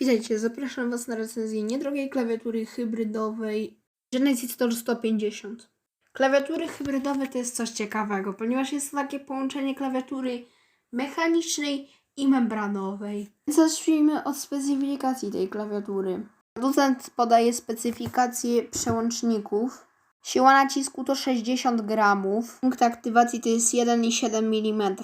Witajcie, zapraszam Was na recenzję niedrogiej klawiatury hybrydowej Genesis Store 150. Klawiatury hybrydowe to jest coś ciekawego, ponieważ jest to takie połączenie klawiatury mechanicznej i membranowej. Zacznijmy od specyfikacji tej klawiatury. Producent podaje specyfikację przełączników. Siła nacisku to 60 gramów. Punkt aktywacji to jest 1,7 mm.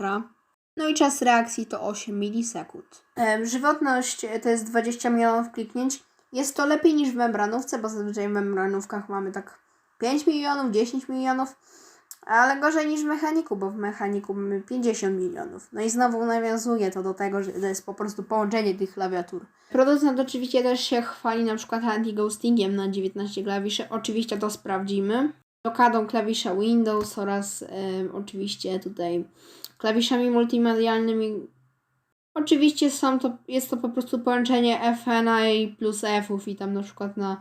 No i czas reakcji to 8 milisekund. Żywotność e, to jest 20 milionów kliknięć. Jest to lepiej niż w membranówce, bo zazwyczaj w membranówkach mamy tak 5 milionów, 10 milionów, ale gorzej niż w mechaniku, bo w mechaniku mamy 50 milionów. No i znowu nawiązuje to do tego, że to jest po prostu połączenie tych klawiatur. Producent oczywiście też się chwali na przykład anti-ghostingiem na 19 klawiszy. Oczywiście to sprawdzimy. Blokadą klawisza Windows oraz oczywiście tutaj klawiszami multimedialnymi. Oczywiście są to, jest to po prostu połączenie FN i plus F-ów i tam na przykład na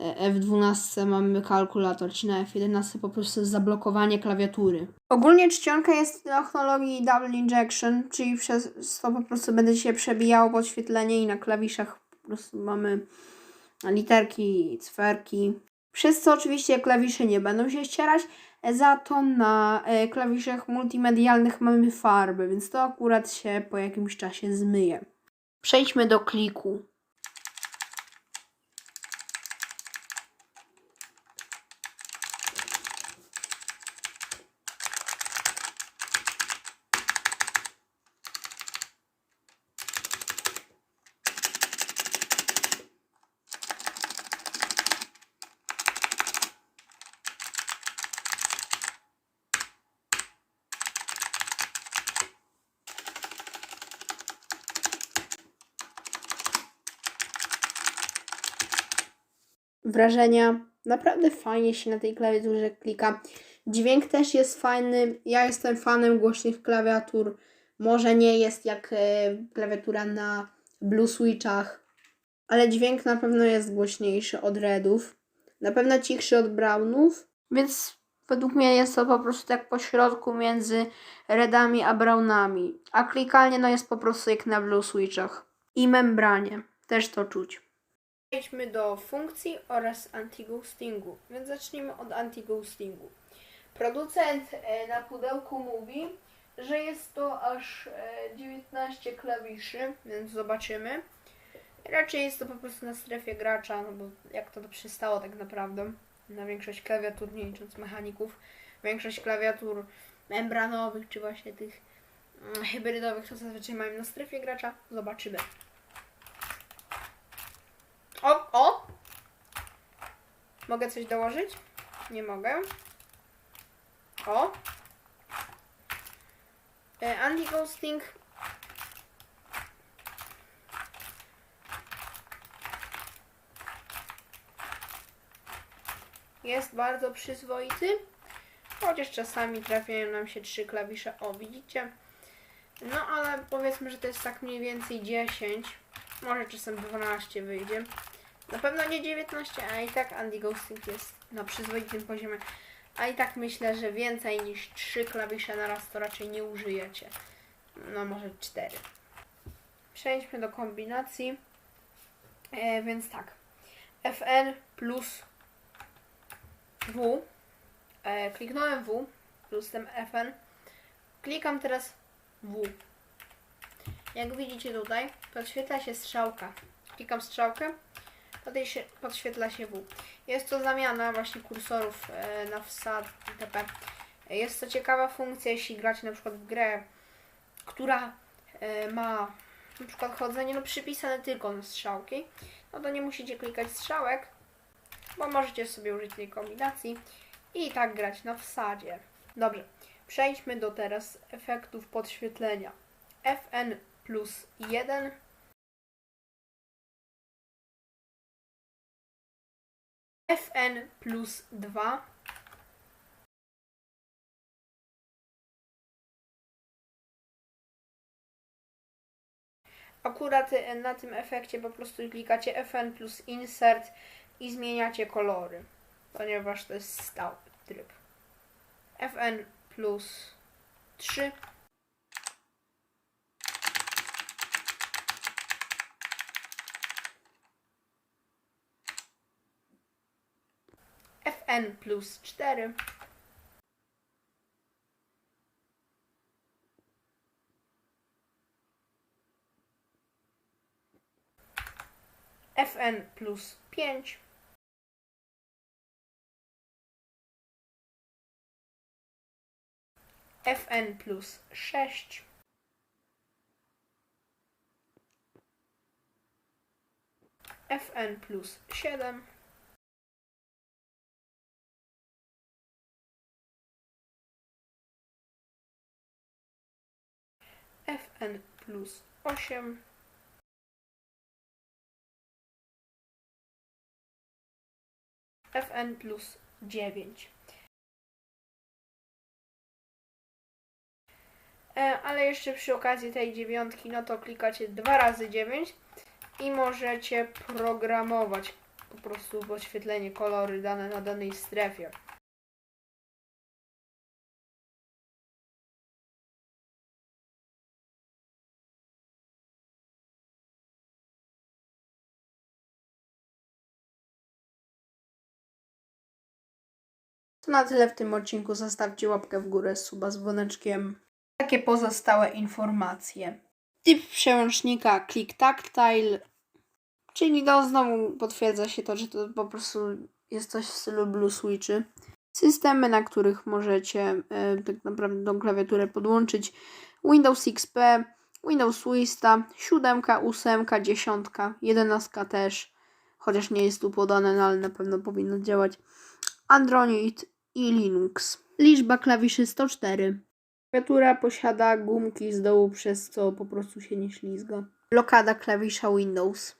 e, F12 mamy kalkulator, czy na F11 po prostu zablokowanie klawiatury. Ogólnie czcionka jest technologii Double Injection, czyli przez to po prostu będzie się przebijało podświetlenie i na klawiszach po prostu mamy literki, cyferki. Przez co oczywiście klawisze nie będą się ścierać, za to na e, klawiszach multimedialnych mamy farby, więc to akurat się po jakimś czasie zmyje. Przejdźmy do kliku. Wrażenia. Naprawdę fajnie się na tej klawiaturze klika. Dźwięk też jest fajny. Ja jestem fanem głośnych klawiatur. Może nie jest jak e, klawiatura na Blue Switchach, ale dźwięk na pewno jest głośniejszy od Redów. Na pewno cichszy od Brownów, więc według mnie jest to po prostu tak po środku między Redami a Brownami. A klikalnie no jest po prostu jak na Blue Switchach. I membranie. Też to czuć. Przejdźmy do funkcji oraz anti-ghostingu. Więc zacznijmy od anti-ghostingu. Producent e, na pudełku mówi, że jest to aż e, 19 klawiszy, więc zobaczymy. Raczej jest to po prostu na strefie gracza, no bo jak to przystało tak naprawdę na większość klawiatur, nie licząc mechaników. Większość klawiatur membranowych, czy właśnie tych mm, hybrydowych, to zazwyczaj mają na strefie gracza. Zobaczymy. O, o! Mogę coś dołożyć? Nie mogę. O! E, Anti-ghosting. Jest bardzo przyzwoity. Chociaż czasami trafiają nam się trzy klawisze. O, widzicie? No ale powiedzmy, że to jest tak mniej więcej 10. Może czasem 12 wyjdzie. Na pewno nie 19, a i tak Andy Ghosting jest na przyzwoitym poziomie. A i tak myślę, że więcej niż 3 klawisze na raz to raczej nie użyjecie. No może 4. Przejdźmy do kombinacji. E, więc tak. Fn plus W. E, kliknąłem W plus ten Fn. Klikam teraz W. Jak widzicie tutaj, podświetla się strzałka. Klikam strzałkę, podświetla się W. Jest to zamiana właśnie kursorów e, na wsad itp. Jest to ciekawa funkcja, jeśli gracie na przykład w grę, która e, ma na przykład chodzenie no, przypisane tylko na strzałki, no to nie musicie klikać strzałek, bo możecie sobie użyć tej kombinacji i tak grać na wsadzie. Dobrze, przejdźmy do teraz efektów podświetlenia. Fn plus 1 Fn plus 2 Akurat e, na tym efekcie po prostu klikacie Fn plus insert i zmieniacie kolory, ponieważ to jest stały tryb. Fn plus 3 Fn plus 4. Fn plus 5. Fn plus 6. Fn plus 7. Fn plus 8. Fn plus 9. E, ale jeszcze przy okazji tej dziewiątki, no to klikacie 2 razy 9 i możecie programować po prostu podświetlenie kolory dane na danej strefie. To na tyle w tym odcinku. Zostawcie łapkę w górę, suba z dzwoneczkiem. Takie pozostałe informacje. Typ przełącznika Click Tactile, czyli no znowu potwierdza się to, że to po prostu jest coś w stylu Blue Switchy. Systemy, na których możecie e, tak naprawdę tą klawiaturę podłączyć. Windows XP, Windows Vista, 7, 8, 10, 11 też, chociaż nie jest tu podane, no ale na pewno powinno działać. Android i Linux. Liczba klawiszy 104. Klawiatura posiada gumki z dołu, przez co po prostu się nie ślizga. Blokada klawisza Windows.